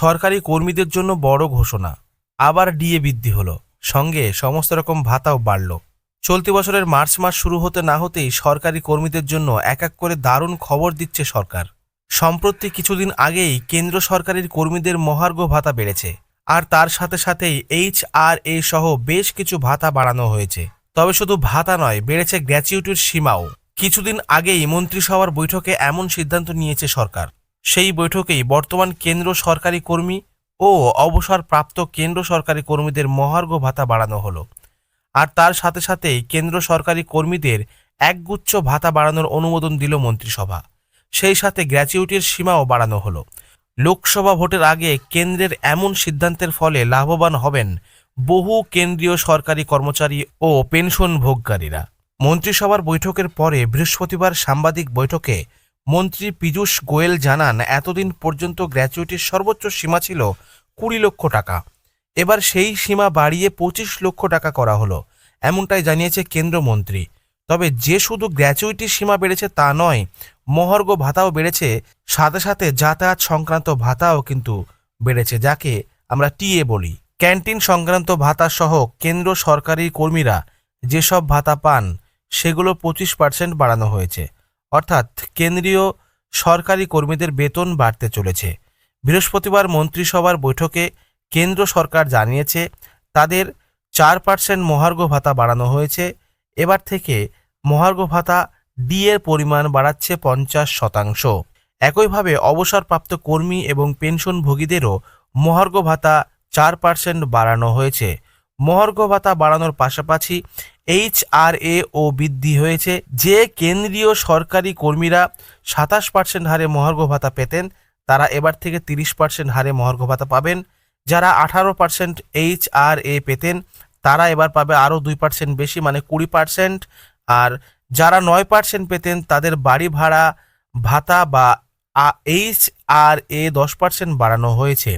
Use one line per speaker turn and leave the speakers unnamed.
সরকারি কর্মীদের জন্য বড় ঘোষণা। আবার ডিএ বৃদ্ধি হলো। সঙ্গে সমস্ত রকম ভাতাও বাড়ল। চলতি বছরের মার্চ মাস শুরু হতে না হতেই সরকারি কর্মীদের জন্য এক এক করে দারুণ খবর দিচ্ছে সরকার। সম্প্রতি কিছুদিন আগেই কেন্দ্র সরকারের কর্মীদের মহার্ঘ ভাতা বেড়েছে। আর তার সাথে সাথেই এইচ আর এ সহ বেশ কিছু ভাতা বাড়ানো হয়েছে। তবে শুধু ভাতা নয়, বেড়েছে গ্র্যাচুইটির সীমাও। কিছুদিন আগেই মন্ত্রিসভার বৈঠকে এমন সিদ্ধান্ত নিয়েছে সরকার। সেই বৈঠকেই বর্তমান কেন্দ্র সরকারি কর্মী ও অবসরপ্রাপ্ত কেন্দ্র সরকারি কর্মীদের মহার্ঘ ভাতা বাড়ানো হলো। আর তার সাথে সাথেই কেন্দ্র সরকারি কর্মীদের একগুচ্ছ ভাতা বাড়ানোর অনুমোদন দিল মন্ত্রিসভা। সেই সাথে গ্র্যাচুইটির সীমাও বাড়ানো হলো। লোকসভা ভোটের আগে কেন্দ্রের এমন সিদ্ধান্তের ফলে লাভবান হবেন বহু কেন্দ্রীয় সরকারি কর্মচারী ও পেনশন ভোগকারীরা মন্ত্রিসভার বৈঠকের পরে বৃহস্পতিবার সাংবাদিক বৈঠকে মন্ত্রী পীযূষ গোয়েল জানান, এতদিন পর্যন্ত গ্র্যাচুইটির সর্বোচ্চ সীমা ছিল কুড়ি লক্ষ টাকা। এবার সেই সীমা বাড়িয়ে পঁচিশ লক্ষ টাকা করা হলো। এমনটাই জানিয়েছে কেন্দ্রমন্ত্রী। তবে যে শুধু গ্র্যাচুইটির সীমা বেড়েছে তা নয়, মহার্ঘ ভাতাও বেড়েছে। সাথে সাথে যাতায়াত সংক্রান্ত ভাতাও কিন্তু বেড়েছে, যাকে আমরা টিএ বলি। ক্যান্টিন সংক্রান্ত ভাতা সহ কেন্দ্র সরকারি কর্মীরা যেসব ভাতা পান, সেগুলো পঁচিশ পার্সেন্ট বাড়ানো হয়েছে। অর্থাৎ কেন্দ্রীয় সরকারি কর্মীদের বেতন বাড়তে চলেছে। বৃহস্পতিবার মন্ত্রিসভার বৈঠকে কেন্দ্র সরকার জানিয়েছে, তাদের চার পার্সেন্ট মহার্ঘ ভাতা বাড়ানো হয়েছে। এবার থেকে মহার্ঘ ভাতা ডি এর পরিমাণ বাড়াচ্ছে পঞ্চাশ শতাংশ। একইভাবে অবসরপ্রাপ্ত কর্মী এবং পেনশনভোগীদেরও মহার্ঘ ভাতা চার পার্সেন্ট বাড়ানো হয়েছে। মহার্ঘ ভাতা বাড়ানোর পাশাপাশি এইচ আর এ ও বৃদ্ধি হয়েছে। যে কেন্দ্রীয় সরকারি কর্মীরা সাতাশ পার্সেন্ট হারে মহার্ঘ ভাতা পেতেন, তারা এবার থেকে তিরিশ পার্সেন্ট হারে মহার্ঘ ভাতা পাবেন। যারা আঠারো পার্সেন্ট এইচ আর এ পেতেন, তারা এবার পাবে আরও দুই পার্সেন্ট বেশি মানে কুড়ি পার্সেন্ট আর যারা নয় পার্সেন্ট পেতেন, তাদের বাড়ি ভাড়া, ভাতা বা এইচ আর এ দশ পার্সেন্ট বাড়ানো হয়েছে।